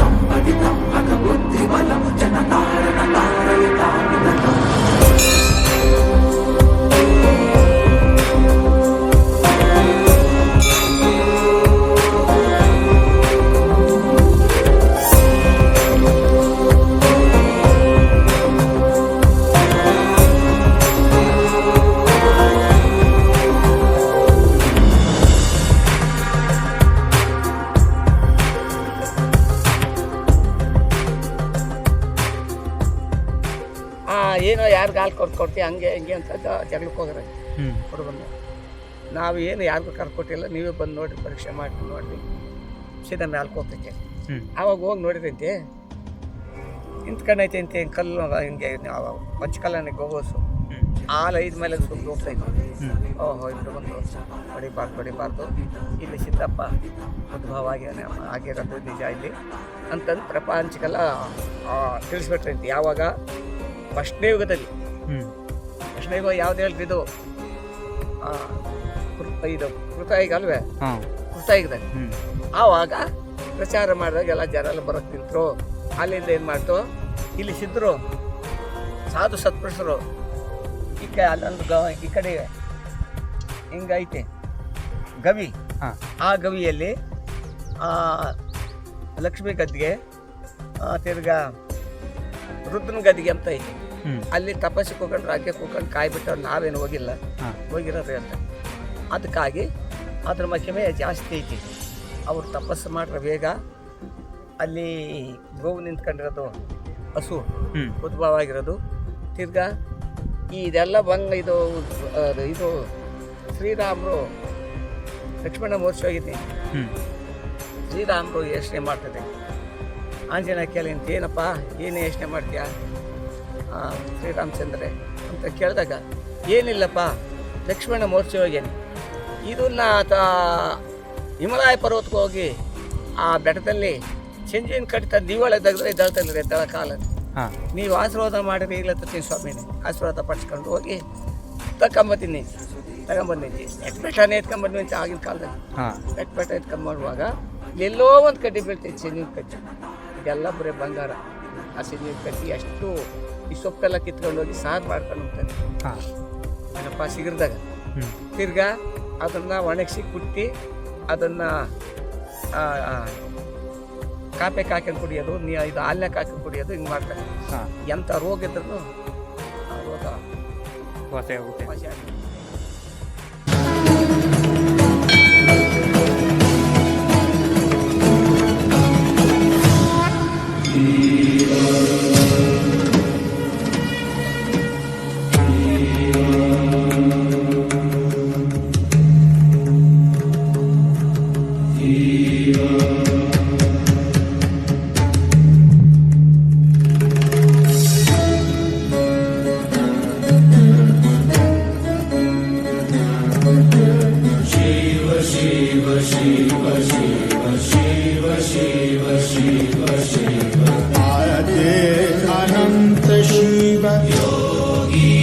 ಆ, ಏನೋ ಯಾರು ಹಾಲು ಕೊಟ್ಟು ಕೊಡ್ತೀಯ ಹಂಗೆ ಹಿಂಗೆ ಅಂತ ಜಗಳಕ್ಕೆ ಹೋಗ್ರೆ ಹುಡುಗನ್ನ ನಾವು ಏನು ಯಾರಿಗೂ ಕರ್ಕೊಟ್ಟಿಲ್ಲ ನೀವೇ ಬಂದು ನೋಡಿರಿ ಪರೀಕ್ಷೆ ಮಾಡಿ ನೋಡಿ ಸೀದಾ ಮ್ಯಾಲ್ಕ್ ಹೋಗ್ತೈತೆ. ಆವಾಗ ಹೋಗಿ ನೋಡಿದಂತೆ ನಿಂತ್ಕೊಂಡೈತೆ ಅಂತ ಹಿಂಗೆ ಕಲ್ಲು ಹಿಂಗೆ ಹೋಗೋಸು. ಗೋಗೋಸು ಹಾಲು ಐದು ಮೇಲೆ ಸುಮ್ಮನೆ ಹೋಗ್ತಾ ಇದ್ದೀವಿ ಓಹೋ ಇಬ್ಬರು ಬಂದು ಹೊಡಿಬಾರ್ದು ಹೊಡಿಬಾರ್ದು. ಇಲ್ಲಿ ಸಿದ್ದಪ್ಪ ಉದ್ಭವ ಆಗ್ಯಾನೆ ಆಗಿರೋದು ನಿಜ ಇಲ್ಲಿ. ಅಂತಂದು ಪ್ರಪಂಚಕ್ಕೆಲ್ಲ ತಿಳಿಸ್ಬಿಟ್ರಂತೆ. ಯಾವಾಗ? ಫಸ್ಟ್ನೇ ಯುಗದಲ್ಲಿ. ಫಸ್ಟ್ನೇ ಯುಗ ಯಾವ್ದು ಹೇಳ್ತಿದ್ದು ಇದು? ಕೃತ ಇದು ಕೃತಾಯಿಗ ಅಲ್ವೇ? ಕೃತಾಯಿಗದಲ್ಲಿ ಆವಾಗ ಪ್ರಚಾರ ಮಾಡಿದಾಗ ಎಲ್ಲ ಜನ ಎಲ್ಲ ಬರೋಕ್ ನಿಂತರು. ಅಲ್ಲಿಂದ ಏನು ಮಾಡ್ತು? ಇಲ್ಲಿ ಸಿದ್ದರು ಸಾಧು ಸತ್ಪುರುಷರು. ಈ ಕ ಅಲ್ಲೊಂದು ಗ ಈ ಕಡೆ ಹಿಂಗೈತೆ? ಗವಿ. ಆ ಗವಿಯಲ್ಲಿ ಆ, ಲಕ್ಷ್ಮೀ ಗದ್ದಿಗೆ ತಿರ್ಗ ರುದ್ರನ ಗದ್ದಿಗೆ ಅಂತ ಐತೆ. ಅಲ್ಲಿ ತಪಸ್ಸಿಗೆ ಕೂಕೊಂಡು ರಾಜ್ಯ ಕೂಕೊಂಡು ಕಾಯ್ಬಿಟ್ಟವ್ರು ನಾವೇನು ಹೋಗಿಲ್ಲ. ಹೋಗಿರೋದು ಅಂತ. ಅದಕ್ಕಾಗಿ ಅದ್ರ ಮಹಿಮೆ ಜಾಸ್ತಿ ಐತಿ. ಅವ್ರು ತಪಸ್ಸು ಮಾಡ್ರೆ ಬೇಗ ಅಲ್ಲಿ ಗೋವು ನಿಂತ್ಕೊಂಡಿರೋದು ಹಸು ಉದ್ಭವ ಆಗಿರೋದು ತಿರ್ಗಾ ಇದೆಲ್ಲ ಬಂಗ ಇದು ಇದು ಶ್ರೀರಾಮರು ಲಕ್ಷ್ಮಣ ಮೋರ್ಸಿ ಹೋಗಿದ್ದೆ ಶ್ರೀರಾಮರು ಯೋಚನೆ ಮಾಡ್ತದೆ ಆಂಜನೇಯ ಕೇಳಿ ಏನಪ್ಪ ಏನು ಯೋಚನೆ ಮಾಡ್ತೀಯಾ? ಶ್ರೀರಾಮಚಂದ್ರೆ ಅಂತ ಕೇಳಿದಾಗ ಏನಿಲ್ಲಪ್ಪ ಲಕ್ಷ್ಮಣ ಮೋರ್ಚೆ ಹೋಗ್ಯಾನೆ ಇದನ್ನ ಆತ ಹಿಮಾಲಯ ಪರ್ವತಕ್ಕೆ ಹೋಗಿ ಆ ಬೆಟ್ಟದಲ್ಲಿ ಚೆಂಜಿನ ಕಟ್ಟ ದೀವಾಳ ತೆಗೆದ್ರೆ ಇದ್ದಾಳ್ತಂದ್ರೆ ದಳ ಕಾಲ. ನೀವು ಆಶೀರ್ವಾದ ಮಾಡಿರಿ ಇಲ್ಲ ತೀನಿ ಸ್ವಾಮಿನೇ. ಆಶೀರ್ವಾದ ಪಡಿಸ್ಕೊಂಡು ಹೋಗಿ ತಗೊಂಬತ್ತೀನಿ ತಗೊಂಬಂದಿದ್ದೆ ಎಟ್ಬೆಟ್ಟನೇ ಎತ್ಕೊಂಬಂದ್ವಿ ಆಗಿನ ಕಾಲದಲ್ಲಿ. ಬೆಟ್ಟ ಬೆಟ್ಟ ಎತ್ಕೊಂಬರುವಾಗ ಎಲ್ಲೋ ಒಂದು ಕಡ್ಡಿ ಬೀಳ್ತೈತೆ ಚೆನ್ನಿನ ಕಟ್ಟಿ. ಇದೆಲ್ಲ ಬರೀ ಬಂಗಾರ. ಆ ಚೆನ್ನಿನ ಕಟ್ಟಿ ಅಷ್ಟು ಈ ಸೊಪ್ಪೆಲ್ಲ ಕಿತ್ಕೊಂಡು ಹೋಗಿ ಸಾರು ಮಾಡ್ಕೊಂಡು ಹೋಗ್ತಾನೆ ಏನಪ್ಪ ಸಿಗರ್ದಾಗ. ತಿರ್ಗಾ ಅದನ್ನು ಒಣಗಿಸಿ ಕುಟ್ಟಿ ಅದನ್ನು ಕಾಪೆ ಹಾಕೊಂಡು ಕುಡಿಯೋದು ನೀ ಇದು ಹಾಲ್ನಾಗ ಹಾಕೊಂಡು ಕುಡಿಯೋದು ಹಿಂಗೆ ಮಾಡ್ತಾರೆ. ಹಾಂ. ಎಂಥ ರೋಗ ಇದ್ರೂ ಆ ರೋಗ ವಾಸಿ ಆಗುತ್ತೆ ವಾಸಿ ಆಗುತ್ತೆ. आरते अनन्त शिव आरते